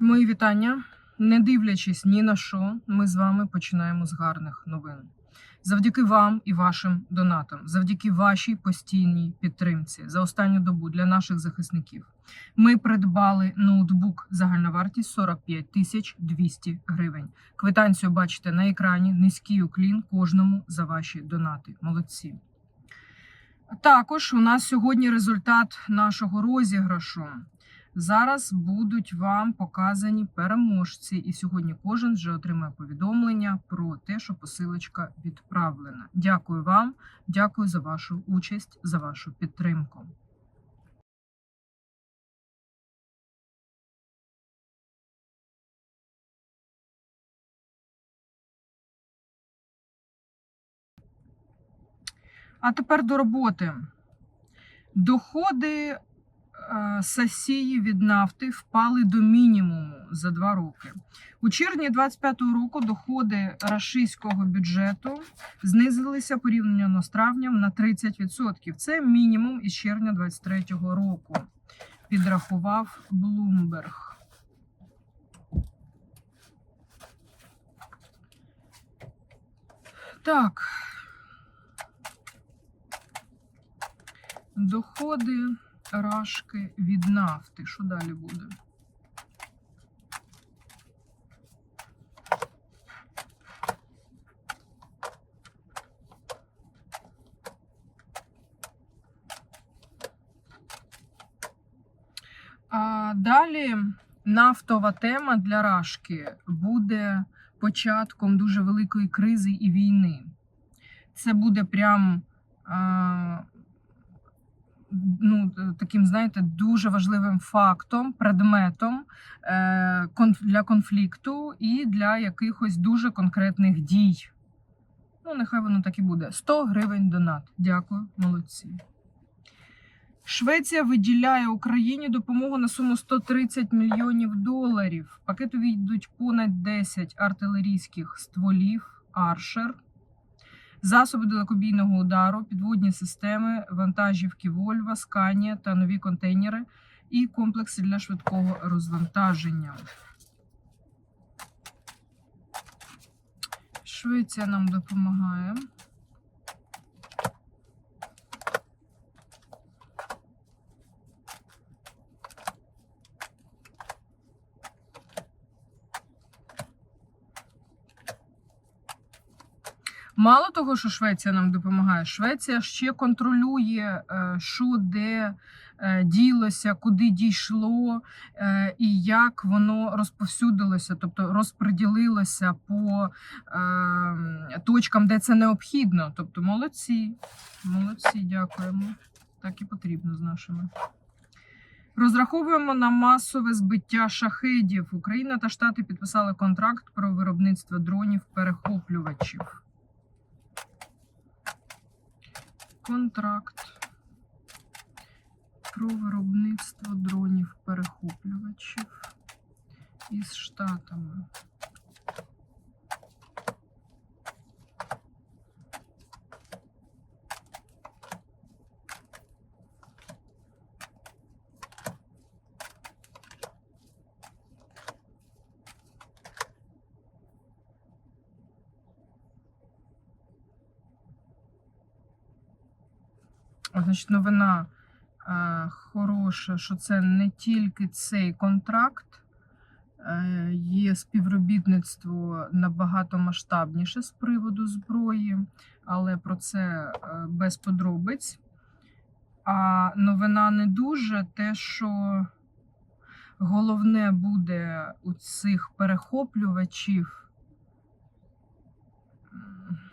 Мої вітання. Не дивлячись ні на що, ми з вами починаємо з гарних новин. Завдяки вам і вашим донатам, завдяки вашій постійній підтримці за останню добу для наших захисників. Ми придбали ноутбук загальна вартість 45 тисяч 200 гривень. Квитанцію бачите на екрані. Низький уклін кожному за ваші донати. Молодці. Також у нас сьогодні результат нашого розіграшу. Зараз будуть вам показані переможці, і сьогодні кожен вже отримає повідомлення про те, що посилочка відправлена. Дякую вам, дякую за вашу участь, за вашу підтримку. А тепер до роботи. Доходи Сасії від нафти впали до мінімуму за два роки. У червні 25-го року доходи рашистського бюджету знизилися порівняно з травнем на 30%. Це мінімум із червня 23-го року. Підрахував Блумберг. Так. Доходи рашки від нафти. Що далі буде? А далі нафтова тема для рашки буде початком дуже великої кризи і війни. Це буде прям. Ну, таким, знаєте, дуже важливим фактом, предметом е, для конфлікту і для якихось дуже конкретних дій. Ну, нехай воно так і буде. 100 гривень донат. Дякую, молодці. Швеція виділяє Україні допомогу на суму 130 мільйонів доларів. В пакет увійдуть понад 10 артилерійських стволів Аршер, засоби далекобійного удару, підводні системи, вантажівки Вольва, Сканія та нові контейнери і комплекси для швидкого розвантаження. Швеція нам допомагає. Мало того, що Швеція нам допомагає, Швеція ще контролює, е, що де е, ділося, куди дійшло е, і як воно розповсюдилося, тобто розподілилося по точкам, де це необхідно. Тобто, молодці, молодці, дякуємо. Так і потрібно з нашими. Розраховуємо на масове збиття шахедів. Україна та Штати підписали контракт про виробництво дронів-перехоплювачів. Контракт про виробництво дронів-перехоплювачів із Штатами. Значить, новина е, хороша, що це не тільки цей контракт, е, є співробітництво набагато масштабніше з приводу зброї, але про це е, без подробиць. А новина не дуже те, що головне буде у цих перехоплювачів,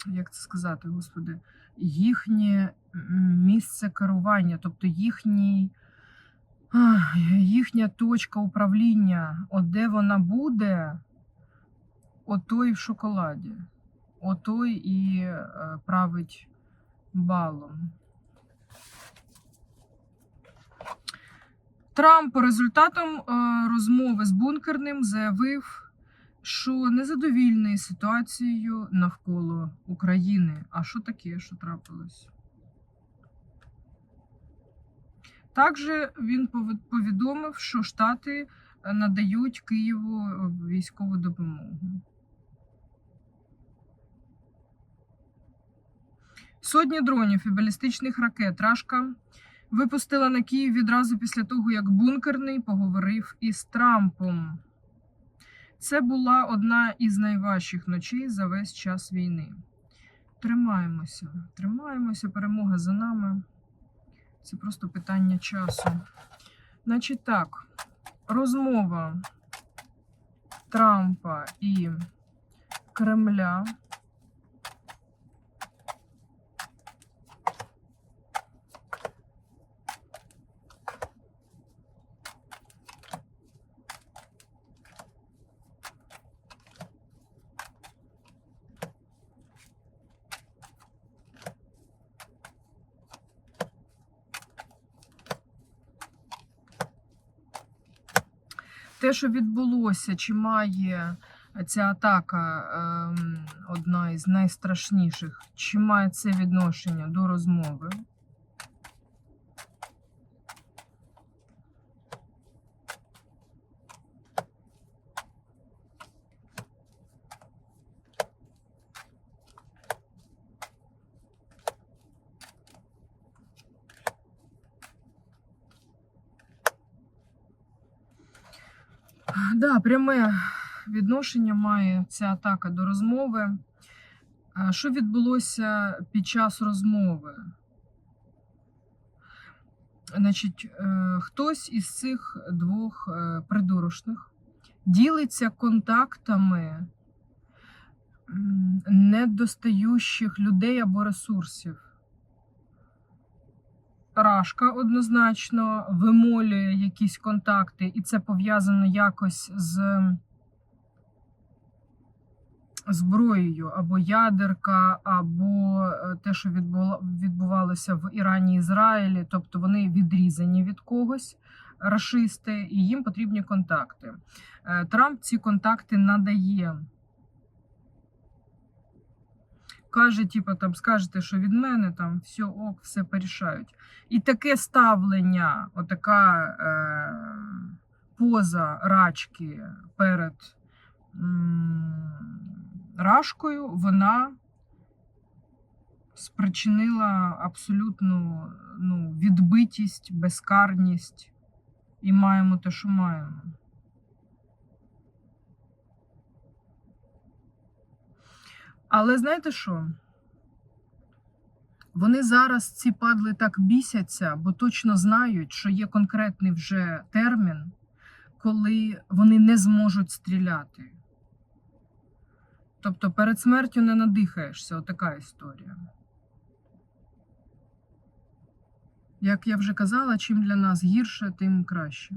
як це сказати, господи, їхнє місце керування, тобто їхній, їхня точка управління, от де вона буде, ото і в шоколаді, ото і е, править балом. Трамп по результатам е, розмови з бункерним заявив, що незадовільний ситуацією навколо України. А що таке, що трапилось? Також він повід- повідомив, що Штати надають Києву військову допомогу. Сотні дронів і балістичних ракет Рашка випустила на Київ відразу після того, як бункерний поговорив із Трампом. Це була одна із найважчих ночей за весь час війни. Тримаємося, тримаємося, перемога за нами. Це просто питання часу. Значить так, розмова Трампа і Кремля. Те, що відбулося, чи має ця атака ем, одна із найстрашніших, чи має це відношення до розмови? Да, пряме відношення має ця атака до розмови. Що відбулося під час розмови? Значить, е, хтось із цих двох е, придурочних ділиться контактами м, недостаючих людей або ресурсів. Рашка однозначно вимолює якісь контакти, і це пов'язано якось з зброєю, або ядерка, або е, те, що відбувалося в Ірані Ізраїлі. Тобто вони відрізані від когось, рашисти, і їм потрібні контакти. Е, Трамп ці контакти надає. Каже, типу, там скажете, що від мене там все ок, все порішають. І таке ставлення, отака е, поза рачки перед м, рашкою, вона спричинила абсолютну ну, відбитість, безкарність, і маємо те, що маємо. Але знаєте що? Вони зараз ці падли так бісяться, бо точно знають, що є конкретний вже термін, коли вони не зможуть стріляти. Тобто перед смертю не надихаєшся, отака історія. Як я вже казала, чим для нас гірше, тим краще.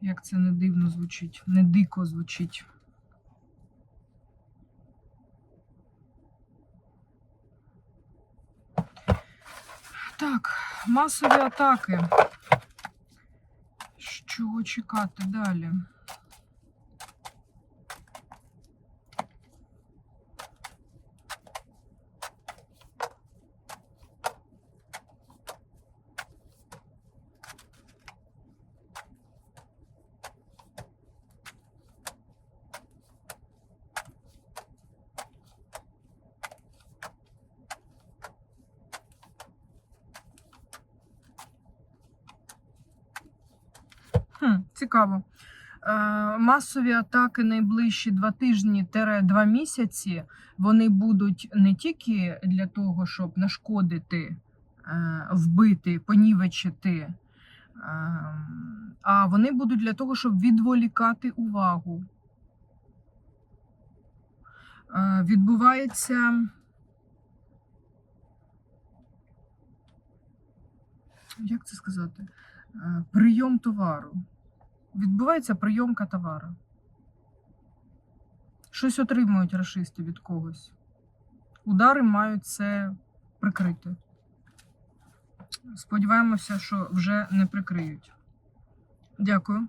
Як це не дивно звучить, не дико звучить. Так, масові атаки. Що чекати далі? Цікаво. Е, масові атаки найближчі два тижні два місяці. Вони будуть не тільки для того, щоб нашкодити, е, вбити, понівечити, е, а вони будуть для того, щоб відволікати увагу. Відбувається. Як це сказати? Прийом товару. Відбувається прийомка товару. Щось отримують расисти від когось. Удари мають це прикрити. Сподіваємося, що вже не прикриють. Дякую.